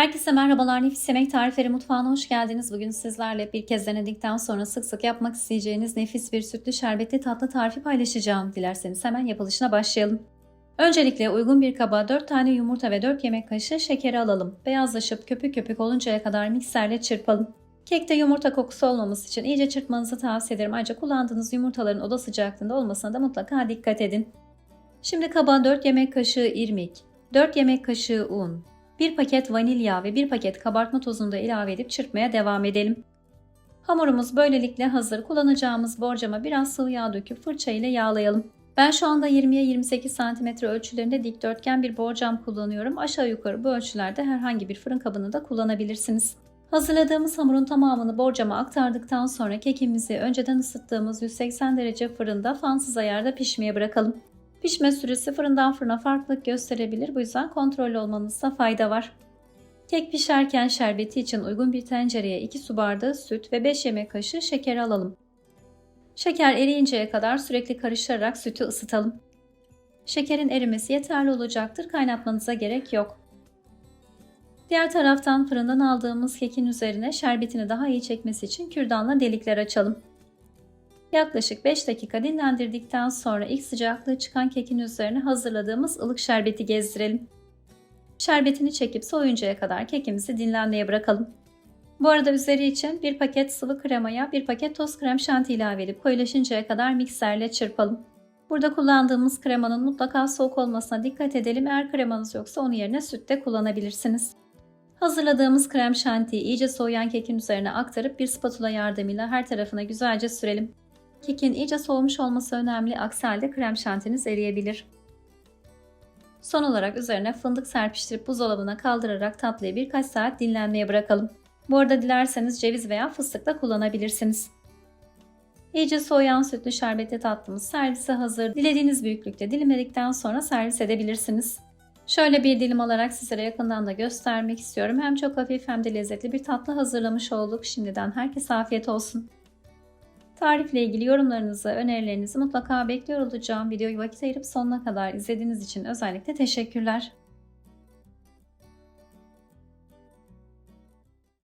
Herkese merhabalar. Nefis Yemek Tarifleri Mutfağı'na hoş geldiniz. Bugün sizlerle bir kez denedikten sonra sık sık yapmak isteyeceğiniz nefis bir sütlü şerbetli tatlı tarifi paylaşacağım. Dilerseniz hemen yapılışına başlayalım. Öncelikle uygun bir kaba 4 tane yumurta ve 4 yemek kaşığı şekeri alalım. Beyazlaşıp köpük köpük oluncaya kadar mikserle çırpalım. Kekte yumurta kokusu olmaması için iyice çırpmanızı tavsiye ederim. Ayrıca kullandığınız yumurtaların oda sıcaklığında olmasına da mutlaka dikkat edin. Şimdi kaba 4 yemek kaşığı irmik, 4 yemek kaşığı un, 1 paket vanilya ve 1 paket kabartma tozunu da ilave edip çırpmaya devam edelim. Hamurumuz böylelikle hazır. Kullanacağımız borcama biraz sıvı yağ döküp fırça ile yağlayalım. Ben şu anda 20'ye 28 cm ölçülerinde dikdörtgen bir borcam kullanıyorum. Aşağı yukarı bu ölçülerde herhangi bir fırın kabını da kullanabilirsiniz. Hazırladığımız hamurun tamamını borcama aktardıktan sonra kekimizi önceden ısıttığımız 180 derece fırında fansız ayarda pişmeye bırakalım. Pişme süresi fırından fırına farklılık gösterebilir. Bu yüzden kontrollü olmanızda fayda var. Kek pişerken şerbeti için uygun bir tencereye 2 su bardağı süt ve 5 yemek kaşığı şeker alalım. Şeker eriyinceye kadar sürekli karıştırarak sütü ısıtalım. Şekerin erimesi yeterli olacaktır. Kaynatmanıza gerek yok. Diğer taraftan fırından aldığımız kekin üzerine şerbetini daha iyi çekmesi için kürdanla delikler açalım. Yaklaşık 5 dakika dinlendirdikten sonra ilk sıcaklığı çıkan kekin üzerine hazırladığımız ılık şerbeti gezdirelim. Şerbetini çekip soyuncaya kadar kekimizi dinlenmeye bırakalım. Bu arada üzeri için bir paket sıvı kremaya bir paket toz krem şanti ilave edip koyulaşıncaya kadar mikserle çırpalım. Burada kullandığımız kremanın mutlaka soğuk olmasına dikkat edelim. Eğer kremanız yoksa onun yerine süt de kullanabilirsiniz. Hazırladığımız krem şantiyi iyice soğuyan kekin üzerine aktarıp bir spatula yardımıyla her tarafına güzelce sürelim. Kekin iyice soğumuş olması önemli, aksi halde krem şantiniz eriyebilir. Son olarak üzerine fındık serpiştirip buzdolabına kaldırarak tatlıyı birkaç saat dinlenmeye bırakalım. Bu arada dilerseniz ceviz veya fıstık da kullanabilirsiniz. İyice soğuyan sütlü şerbetli tatlımız servise hazır. Dilediğiniz büyüklükte dilimledikten sonra servis edebilirsiniz. Şöyle bir dilim alarak sizlere yakından da göstermek istiyorum. Hem çok hafif hem de lezzetli bir tatlı hazırlamış olduk. Şimdiden herkese afiyet olsun. Tarifle ilgili yorumlarınızı, önerilerinizi mutlaka bekliyor olacağım. Videoyu vakit ayırıp sonuna kadar izlediğiniz için özellikle teşekkürler.